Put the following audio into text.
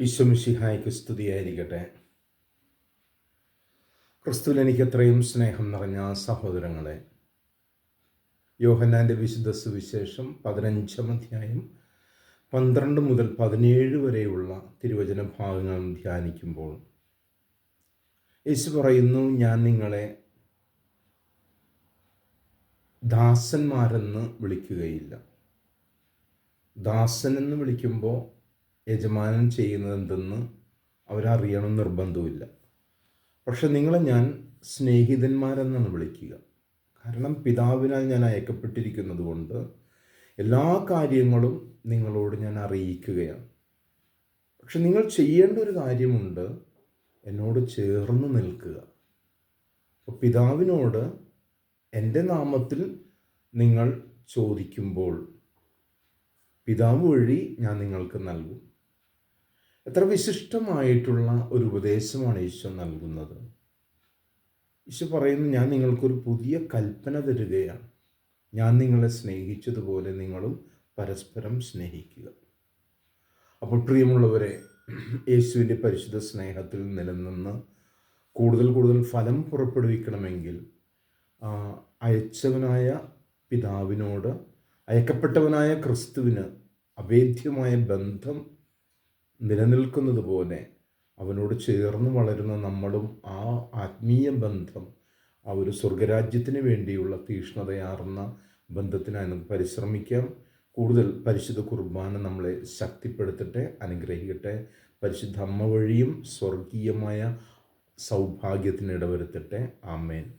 ഈശ്വമിഷിഹായ്ക്ക് സ്തുതിയായിരിക്കട്ടെ. ക്രിസ്തുവിൽ എനിക്ക് അത്രയും സ്നേഹം നിറഞ്ഞ സഹോദരങ്ങളെ യോഹന്നാന്റെ വിശുദ്ധ സുവിശേഷം പതിനഞ്ചാം അധ്യായം പന്ത്രണ്ട് മുതൽ പതിനേഴ് വരെയുള്ള തിരുവചന ഭാഗങ്ങൾ ധ്യാനിക്കുമ്പോൾ യേശു പറയുന്നു ഞാൻ നിങ്ങളെ ദാസന്മാരെന്ന് വിളിക്കുകയില്ല. ദാസനെന്ന് വിളിക്കുമ്പോൾ യജമാനൻ ചെയ്യുന്നത് എന്തെന്ന് അവരറിയണം നിർബന്ധമില്ല പക്ഷെ നിങ്ങളെ ഞാൻ സ്നേഹിതന്മാരെന്നാണ് വിളിക്കുക. കാരണം പിതാവിനാൽ ഞാൻ അയക്കപ്പെട്ടിരിക്കുന്നത് കൊണ്ട് എല്ലാ കാര്യങ്ങളും നിങ്ങളോട് ഞാൻ അറിയിക്കുകയാണ്. പക്ഷെ നിങ്ങൾ ചെയ്യേണ്ട ഒരു കാര്യമുണ്ട്. എന്നോട് ചേർന്ന് നിൽക്കുക. അപ്പോൾ പിതാവിനോട് എന്റെ നാമത്തിൽ നിങ്ങൾ ചോദിക്കുമ്പോൾ പിതാവ് വഴി ഞാൻ നിങ്ങൾക്ക് നൽകും. എത്ര വിശിഷ്ടമായിട്ടുള്ള ഒരു ഉപദേശമാണ് ഈശോ നൽകുന്നത്? ഈശോ പറയുന്നു ഞാൻ നിങ്ങൾക്കൊരു പുതിയ കൽപ്പന തരികയാണ്. ഞാൻ നിങ്ങളെ സ്നേഹിച്ചതുപോലെ നിങ്ങളും പരസ്പരം സ്നേഹിക്കുക. അപ്പോൾ പ്രിയമുള്ളവരെ യേശുവിന്റെ പരിശുദ്ധ സ്നേഹത്തിൽ നിലനിന്ന് കൂടുതൽ കൂടുതൽ ഫലം പുറപ്പെടുവിക്കണമെങ്കിൽ അയച്ചവനായ പിതാവിനോട് അയക്കപ്പെട്ടവനായ ക്രിസ്തുവിന് അവേദ്യമായ ബന്ധം നിലനിൽക്കുന്നത് പോലെ അവനോട് ചേർന്ന് വളരുന്ന നമ്മളും ആ ആത്മീയ ബന്ധം ആ ഒരു സ്വർഗരാജ്യത്തിന് വേണ്ടിയുള്ള തീഷ്ണതയാർന്ന ബന്ധത്തിനായി നമുക്ക് പരിശ്രമിക്കാം. കൂടുതൽ പരിശുദ്ധ കുർബാന നമ്മളെ ശക്തിപ്പെടുത്തട്ടെ അനുഗ്രഹിക്കട്ടെ. പരിശുദ്ധ അമ്മ വഴിയും സ്വർഗീയമായ സൗഭാഗ്യത്തിന് ഇടവരുത്തട്ടെ. ആമേൻ.